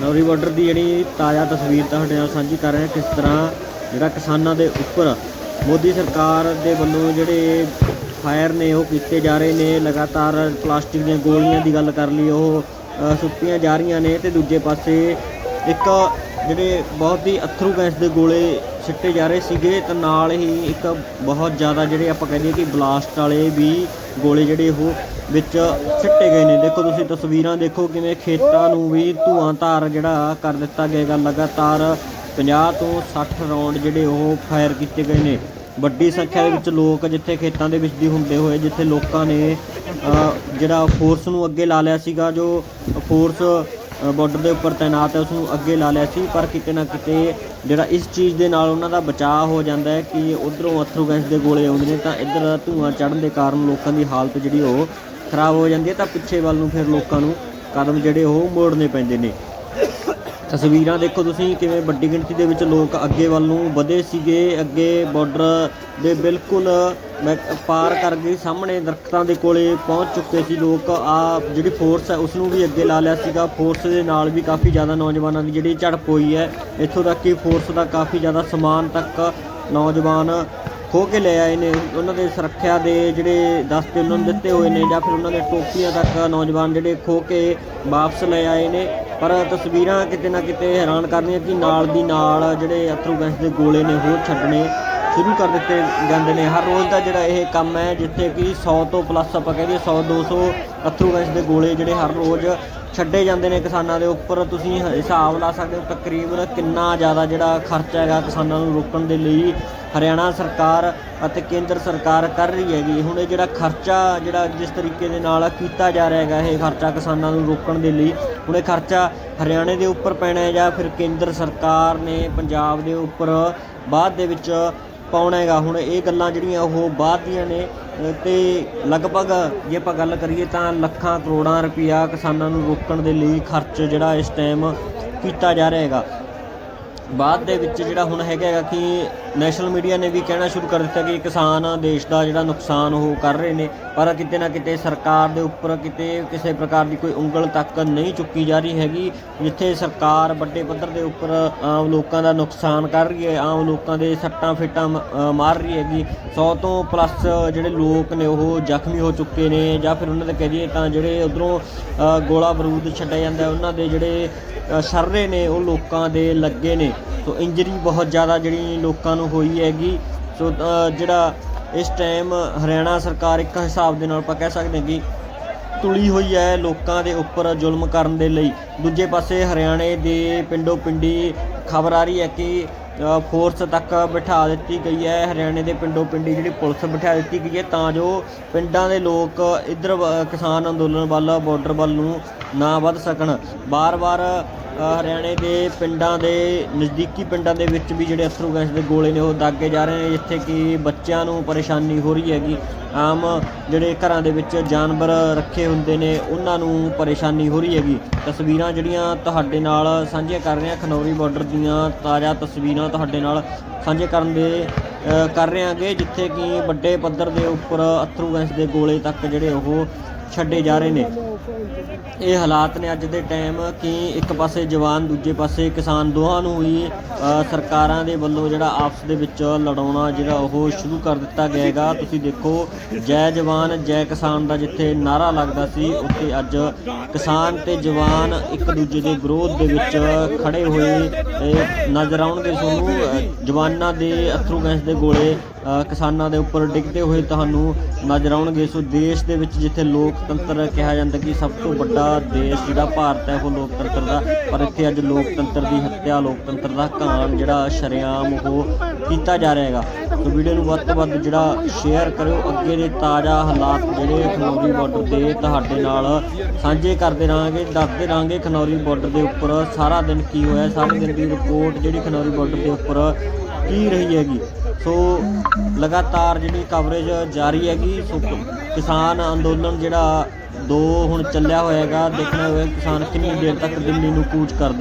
ਨੌਰੀ border ਦੀ ਜਿਹੜੀ ਤਾਜ਼ਾ ਤਸਵੀਰ ਤੁਹਾਡੇ ਨਾਲ ਸਾਂਝੀ ਕਰ ਰਹੇ ਹਾਂ ਕਿਸ ਤਰ੍ਹਾਂ ਜਿਹੜਾ ਕਿਸਾਨਾਂ ਦੇ ਉੱਪਰ ਮੋਦੀ ਸਰਕਾਰ ਦੇ ਵੱਲੋਂ ਜਿਹੜੇ ਫਾਇਰ ਨੇ ਉਹ ਕੀਤੇ ਜਾ ਰਹੇ ਨੇ, ਲਗਾਤਾਰ ਪਲਾਸਟਿਕ ਦੀਆਂ ਗੋਲੀਆਂ ਦੀ ਗੱਲ ਕਰ ਲਈ, ਉਹ ਸੁੱਟੀਆਂ ਜਾ ਰਹੀਆਂ ਨੇ ਤੇ ਦੂਜੇ ਪਾਸੇ ਇੱਕ ਜਿਹੜੇ ਬਹੁਤ ਹੀ ਅਥਰੂ ਗੈਸ ਦੇ ਗੋਲੇ ਸਿੱਟੇ ਜਾ ਰਹੇ ਸੀਗੇ ਤੇ ਨਾਲ ਹੀ ਇੱਕ ਬਹੁਤ ਜ਼ਿਆਦਾ ਜਿਹੜੇ ਆਪਾਂ ਕਹਿੰਦੇ ਕਿ ਬਲਾਸਟ ਵਾਲੇ ਵੀ ਗੋਲੇ ਜਿਹੜੇ ਉਹ ਵਿੱਚ ਸਿੱਟੇ ਗਏ ਨੇ। ਦੇਖੋ ਤੁਸੀਂ ਤਸਵੀਰਾਂ, ਦੇਖੋ ਕਿਵੇਂ ਖੇਤਾਂ ਨੂੰ ਵੀ ਧੂਆਂ ਧਾਰ ਜਿਹੜਾ ਕਰ ਦਿੱਤਾ ਗਿਆਗਾ ਲਗਾਤਾਰ 50 ਤੋਂ 60 ਰਾਉਂਡ ਜਿਹੜੇ ਉਹ ਫਾਇਰ ਕੀਤੇ ਗਏ ਨੇ। ਵੱਡੀ ਸੰਖਿਆ ਦੇ ਵਿੱਚ ਲੋਕ ਜਿੱਥੇ ਖੇਤਾਂ ਦੇ ਵਿੱਚ ਦੀ ਹੁੰਦੇ ਹੋਏ, ਜਿੱਥੇ ਲੋਕਾਂ ਨੇ ਜਿਹੜਾ ਫੋਰਸ ਨੂੰ ਅੱਗੇ ਲਾ ਲਿਆ ਸੀਗਾ, ਜੋ ਫੋਰਸ ਬਾਰਡਰ ਦੇ ਉੱਪਰ ਤਾਇਨਾਤ ਹੈ ਉਸ ਨੂੰ ਅੱਗੇ ਲਾ ਲਿਆ ਸੀ, ਪਰ ਕਿਤੇ ਨਾ ਕਿਤੇ ਜਿਹੜਾ ਇਸ ਚੀਜ਼ ਦੇ ਨਾਲ ਉਹਨਾਂ ਦਾ ਬਚਾਅ ਹੋ ਜਾਂਦਾ ਹੈ ਕਿ ਉਧਰੋਂ ਅਥਰੂ ਗੈਸ ਦੇ ਗੋਲੇ ਆਉਂਦੇ ਨੇ, ਤਾਂ ਇੱਧਰ ਧੂਆਂ ਚੜ੍ਹਨ ਦੇ ਕਾਰਨ ਲੋਕਾਂ ਦੀ ਹਾਲਤ ਜਿਹੜੀ ਉਹ ਖਰਾਬ ਹੋ ਜਾਂਦੀ ਹੈ, ਤਾਂ ਪਿੱਛੇ ਵੱਲ ਨੂੰ ਫਿਰ ਲੋਕਾਂ ਨੂੰ ਕਦਮ ਜਿਹੜੇ ਉਹ ਮੋੜਨੇ ਪੈਂਦੇ ਨੇ। ਤਸਵੀਰਾਂ ਦੇਖੋ ਤੁਸੀਂ ਕਿਵੇਂ ਵੱਡੀ ਗਿਣਤੀ ਦੇ ਵਿੱਚ ਲੋਕ ਅੱਗੇ ਵੱਲ ਨੂੰ ਵਧੇ ਸੀਗੇ, ਅੱਗੇ ਬਾਰਡਰ ਦੇ ਬਿਲਕੁਲ ਮੈਂ ਪਾਰ ਕਰ ਗਏ ਸਾਹਮਣੇ ਦਰਖਤਾਂ ਦੇ ਕੋਲੇ ਪਹੁੰਚ ਚੁੱਕੇ ਸੀ ਲੋਕ। ਆ ਜਿਹੜੀ ਫੋਰਸ ਹੈ ਉਸ ਨੂੰ ਵੀ ਅੱਗੇ ਲਾ ਲਿਆ ਸੀਗਾ। ਫੋਰਸ ਦੇ ਨਾਲ ਵੀ ਕਾਫੀ ਜ਼ਿਆਦਾ ਨੌਜਵਾਨਾਂ ਦੀ ਜਿਹੜੀ ਝੜਪ ਹੋਈ ਹੈ, ਇੱਥੋਂ ਤੱਕ ਕਿ ਫੋਰਸ ਦਾ ਕਾਫੀ ਜ਼ਿਆਦਾ ਸਮਾਨ ਤੱਕ ਨੌਜਵਾਨ ਖੋ ਕੇ ਲੈ ਆਏ ਨੇ। ਉਹਨਾਂ ਦੇ ਸੁਰੱਖਿਆ ਦੇ ਜਿਹੜੇ ਦਸਤੇ ਉਹਨਾਂ ਨੂੰ ਦਿੱਤੇ ਹੋਏ ਨੇ, ਜਾਂ ਫਿਰ ਉਹਨਾਂ ਦੇ ਟੋਪੀਆਂ ਤੱਕ ਨੌਜਵਾਨ ਜਿਹੜੇ ਖੋ ਕੇ ਵਾਪਸ ਲੈ ਆਏ ਨੇ। ਪਰ ਤਸਵੀਰਾਂ ਕਿਤੇ ਨਾ ਕਿਤੇ ਹੈਰਾਨ ਕਰਦੀਆਂ ਕਿ ਨਾਲ ਦੀ ਨਾਲ ਜਿਹੜੇ ਅਥਰੂ ਗੈਸ ਦੇ ਗੋਲੇ ਨੇ, ਹੋਰ ਛੱਡਣੇ ਸ਼ੁਰੂ ਕਰ ਦਿੱਤੇ ਜਾਂਦੇ ਨੇ। ਹਰ ਰੋਜ਼ ਦਾ ਜਿਹੜਾ ਇਹ ਕੰਮ ਹੈ, ਜਿੱਥੇ ਕਿ 100 ਤੋਂ ਪਲੱਸ ਆਪਾਂ ਕਹਿੰਦੇ 100 200 ਅਥਰੂ ਗੈਸ ਦੇ ਗੋਲੇ ਜਿਹੜੇ ਹਰ ਰੋਜ਼ ਛੱਡੇ ਜਾਂਦੇ ਨੇ ਕਿਸਾਨਾਂ ਦੇ ਉੱਪਰ। ਤੁਸੀਂ ਹਿਸਾਬ ਲਾ ਸਕਦੇ ਹੋ ਤਕਰੀਬਨ ਕਿੰਨਾ ਜ਼ਿਆਦਾ ਜਿਹੜਾ ਖਰਚਾ ਹੈਗਾ ਕਿਸਾਨਾਂ ਨੂੰ ਰੋਕਣ ਦੇ ਲਈ ਹਰਿਆਣਾ ਸਰਕਾਰ ਅਤੇ ਕੇਂਦਰ ਸਰਕਾਰ ਕਰ ਰਹੀ ਹੈਗੀ। ਹੁਣ ਇਹ ਜਿਹੜਾ ਖਰਚਾ ਜਿਹੜਾ ਜਿਸ ਤਰੀਕੇ ਦੇ ਨਾਲ ਕੀਤਾ ਜਾ ਰਿਹਾ ਹੈਗਾ, ਇਹ ਖਰਚਾ ਕਿਸਾਨਾਂ ਨੂੰ ਰੋਕਣ ਦੇ ਲਈ, ਹੁਣ ਇਹ ਖਰਚਾ ਹਰਿਆਣੇ ਦੇ ਉੱਪਰ ਪੈਣਾ ਹੈ ਜਾਂ ਫਿਰ ਕੇਂਦਰ ਸਰਕਾਰ ਨੇ ਪੰਜਾਬ ਦੇ ਉੱਪਰ ਬਾਅਦ ਦੇ ਵਿੱਚ ਪਾਉਣਾ ਹੈਗਾ ਹੁਣ ਇਹ ਗੱਲਾਂ ਜਿਹੜੀਆਂ ਉਹ ਬਾਅਦ ਦੀਆਂ ਨੇ। ਅ, ਤੇ ਲਗਭਗ ਜੇ ਆਪਾਂ ਗੱਲ ਕਰੀਏ ਤਾਂ ਲੱਖਾਂ ਕਰੋੜਾਂ ਰੁਪਈਆ ਕਿਸਾਨਾਂ ਨੂੰ ਰੋਕਣ ਦੇ ਲਈ ਖਰਚ ਜਿਹੜਾ ਇਸ ਟਾਈਮ ਕੀਤਾ ਜਾ ਰਿਹਾ ਹੈਗਾ ਬਾਅਦ ਦੇ ਵਿੱਚ ਜਿਹੜਾ ਹੁਣ ਹੈਗਾ ਕਿ ਨੈਸ਼ਨਲ ਮੀਡੀਆ ਨੇ ਵੀ ਕਹਿਣਾ ਸ਼ੁਰੂ ਕਰ ਦਿੱਤਾ ਕਿ ਕਿਸਾਨ ਦੇਸ਼ ਦਾ ਜਿਹੜਾ ਨੁਕਸਾਨ ਉਹ ਕਰ ਰਹੇ ਨੇ, ਪਰ ਕਿਤੇ ਨਾ ਕਿਤੇ ਸਰਕਾਰ ਦੇ ਉੱਪਰ ਕਿਤੇ ਕਿਸੇ ਪ੍ਰਕਾਰ ਦੀ ਕੋਈ ਉਂਗਲ ਤੱਕ ਨਹੀਂ ਚੁੱਕੀ ਜਾ ਰਹੀ ਹੈਗੀ, ਜਿੱਥੇ ਸਰਕਾਰ ਵੱਡੇ ਪੱਧਰ ਦੇ ਉੱਪਰ ਆਮ ਲੋਕਾਂ ਦਾ ਨੁਕਸਾਨ ਕਰ ਰਹੀ ਹੈ, ਆਮ ਲੋਕਾਂ ਦੇ ਸੱਟਾਂ ਫੇਟਾਂ ਮ- ਮਾਰ ਰਹੀ ਹੈਗੀ। 100 ਤੋਂ ਪਲੱਸ ਜਿਹੜੇ ਲੋਕ ਨੇ ਉਹ ਜ਼ਖਮੀ ਹੋ ਚੁੱਕੇ ਨੇ ਜਾਂ ਫਿਰ ਉਹਨਾਂ ਦੇ ਕਹਿ ਕਹੀਏ ਤਾਂ ਜਿਹੜੇ ਉਧਰੋਂ ਗੋਲਾ ਬਾਰੂਦ ਛੱਡਿਆ ਜਾਂਦਾ ਉਹਨਾਂ ਦੇ ਜਿਹੜੇ ਸਰਰੇ ਨੇ ਉਹ ਲੋਕਾਂ ਦੇ ਲੱਗੇ ਨੇ। ਸੋ ਇੰਜਰੀ ਬਹੁਤ ਜ਼ਿਆਦਾ ਜਿਹੜੀ ਲੋਕਾਂ ਨੂੰ ਹੋਈ ਹੈਗੀ। ਸੋ ਜਿਹੜਾ ਇਸ ਟਾਈਮ ਹਰਿਆਣਾ ਸਰਕਾਰ ਇੱਕ ਹਿਸਾਬ ਦੇ ਨਾਲ ਆਪਾਂ ਕਹਿ ਸਕਦੇ ਹਾਂ ਕਿ ਤੁਲੀ ਹੋਈ ਹੈ ਲੋਕਾਂ ਦੇ ਉੱਪਰ ਜ਼ੁਲਮ ਕਰਨ ਦੇ ਲਈ। ਦੂਜੇ ਪਾਸੇ ਹਰਿਆਣੇ ਦੇ ਪਿੰਡੋ ਪਿੰਡੀ ਖਬਰ ਆ ਰਹੀ ਹੈ ਕਿ ਫੋਰਸ ਤੱਕ ਬਿਠਾ ਦਿੱਤੀ ਗਈ ਹੈ। ਹਰਿਆਣੇ ਦੇ ਪਿੰਡੋ ਪਿੰਡੀ ਜਿਹੜੀ ਪੁਲਿਸ ਬਿਠਾ ਦਿੱਤੀ ਗਈ ਹੈ, ਤਾਂ ਜੋ ਪਿੰਡਾਂ ਦੇ ਲੋਕ ਇੱਧਰ ਵ- ਕਿਸਾਨ ਅੰਦੋਲਨ ਵੱਲ ਬਾਰਡਰ ਵੱਲ ਨੂੰ ਨਾ ਵੱਧ ਸਕਣ। ਬਾਰ-ਬਾਰ ਹਰਿਆਣੇ ਦੇ ਪਿੰਡਾਂ ਦੇ, ਨਜ਼ਦੀਕੀ ਪਿੰਡਾਂ ਦੇ ਵਿੱਚ ਵੀ ਜਿਹੜੇ ਅਥਰੂ ਗੈਸ ਦੇ ਗੋਲੇ ਨੇ, ਉਹ ਦਾਗੇ ਜਾ ਰਹੇ ਨੇ, ਜਿੱਥੇ ਕਿ ਬੱਚਿਆਂ ਨੂੰ ਪਰੇਸ਼ਾਨੀ ਹੋ ਰਹੀ ਹੈਗੀ। ਆਮ ਜਿਹੜੇ ਘਰਾਂ ਦੇ ਵਿੱਚ ਜਾਨਵਰ ਰੱਖੇ ਹੁੰਦੇ ਨੇ, ਉਹਨਾਂ ਨੂੰ ਪਰੇਸ਼ਾਨੀ ਹੋ ਰਹੀ ਹੈਗੀ। ਤਸਵੀਰਾਂ ਜਿਹੜੀਆਂ ਤੁਹਾਡੇ ਨਾਲ ਸਾਂਝੀਆਂ ਕਰ ਰਹੇ ਹਾਂ ਖਨੌਰੀ ਬਾਰਡਰ ਦੀਆਂ ਤਾਜ਼ਾ ਤਸਵੀਰਾਂ ਤੁਹਾਡੇ ਨਾਲ ਸਾਂਝੇ ਕਰਨ ਦੇ ਕਰ ਰਹੇ ਹਾਂਗੇ, ਜਿੱਥੇ ਕਿ ਵੱਡੇ ਪੱਧਰ ਦੇ ਉੱਪਰ ਅਥਰੂ ਗੈਸ ਦੇ ਗੋਲੇ ਤੱਕ ਜਿਹੜੇ ਉਹ ਛੱਡੇ ਜਾ ਰਹੇ ਨੇ। ਇਹ ਹਾਲਾਤ ਨੇ ਅੱਜ ਦੇ ਟਾਈਮ ਕਿ ਇੱਕ ਪਾਸੇ ਜਵਾਨ, ਦੂਜੇ ਪਾਸੇ ਕਿਸਾਨ ਦੋਹਾਂ ਨੂੰ ਹੀ ਸਰਕਾਰਾਂ ਦੇ ਵੱਲੋਂ ਜਿਹੜਾ ਆਪਸ ਦੇ ਵਿੱਚ ਲੜਾਉਣਾ ਜਿਹੜਾ ਉਹ ਸ਼ੁਰੂ ਕਰ ਦਿੱਤਾ ਗਿਆ ਹੈਗਾ। ਤੁਸੀਂ ਦੇਖੋ, ਜੈ ਜਵਾਨ, ਜੈ ਕਿਸਾਨ ਦਾ ਜਿੱਥੇ ਨਾਰਾ ਲੱਗਦਾ ਸੀ, ਉੱਥੇ ਅੱਜ ਕਿਸਾਨ ਤੇ ਜਵਾਨ ਇੱਕ ਦੂਜੇ ਦੇ ਵਿਰੋਧ ਦੇ ਵਿੱਚ ਖੜੇ ਹੋਏ ਨਜ਼ਰ ਆਉਣਗੇ ਤੁਹਾਨੂੰ। ਜਵਾਨਾਂ ਦੇ ਅਥਰੂ ਗੈਸ ਦੇ ਗੋਲੇ ਕਿਸਾਨਾਂ ਦੇ ਉੱਪਰ ਡਿੱਗਦੇ ਹੋਏ ਤੁਹਾਨੂੰ ਨਜ਼ਰ ਆਉਣਗੇ। ਸੋ ਦੇਸ਼ ਦੇ ਵਿੱਚ ਜਿੱਥੇ ਲੋਕਤੰਤਰ ਕਿਹਾ ਜਾਂਦਾ ਕਿ ਸਭ ਤੋਂ ਵੱਡਾ ਦੇਸ਼ ਜਿਹੜਾ ਭਾਰਤ ਹੈ, ਉਹ ਲੋਕਤੰਤਰ ਦਾ। ਪਰ ਇੱਥੇ ਅੱਜ ਲੋਕਤੰਤਰ ਦੀ ਹੱਤਿਆ, ਲੋਕਤੰਤਰ ਦਾ ਘਾਣ ਜਿਹੜਾ ਸ਼ਰੇਆਮ ਉਹ ਕੀਤਾ ਜਾ ਰਿਹਾ ਹੈਗਾ। ਸੋ ਵੀਡੀਓ ਨੂੰ ਵੱਧ ਤੋਂ ਵੱਧ ਜਿਹੜਾ ਸ਼ੇਅਰ ਕਰਿਓ। ਅੱਗੇ ਦੇ ਤਾਜ਼ਾ ਹਾਲਾਤ ਜਿਹੜੇ ਖਨੌਰੀ ਬਾਰਡਰ ਦੇ ਤੁਹਾਡੇ ਨਾਲ ਸਾਂਝੇ ਕਰਦੇ ਰਹਾਂਗੇ, ਦੱਸਦੇ ਰਹਾਂਗੇ ਖਨੌਰੀ ਬਾਰਡਰ ਦੇ ਉੱਪਰ ਸਾਰਾ ਦਿਨ ਕੀ ਹੋਇਆ, ਸਾਰੇ ਦਿਨ ਦੀ ਰਿਪੋਰਟ ਜਿਹੜੀ ਖਨੌਰੀ ਬਾਰਡਰ ਦੇ ਉੱਪਰ ਕੀ ਰਹੀ ਹੈਗੀ। ਸੋ ਲਗਾਤਾਰ ਜਿਹੜੀ ਕਵਰੇਜ ਜਾਰੀ ਹੈਗੀ, ਸੋ ਕਿਸਾਨ ਅੰਦੋਲਨ ਜਿਹੜਾ ਦੋ ਹੁਣ ਚੱਲਿਆ ਹੋਇਆ ਹੈਗਾ ਦੇਖਣਾ ਹੋਇਆ ਕਿਸਾਨ ਕਿੰਨੀ ਦੇਰ ਤੱਕ ਦਿੱਲੀ ਨੂੰ ਕੂਚ ਕਰਦੇ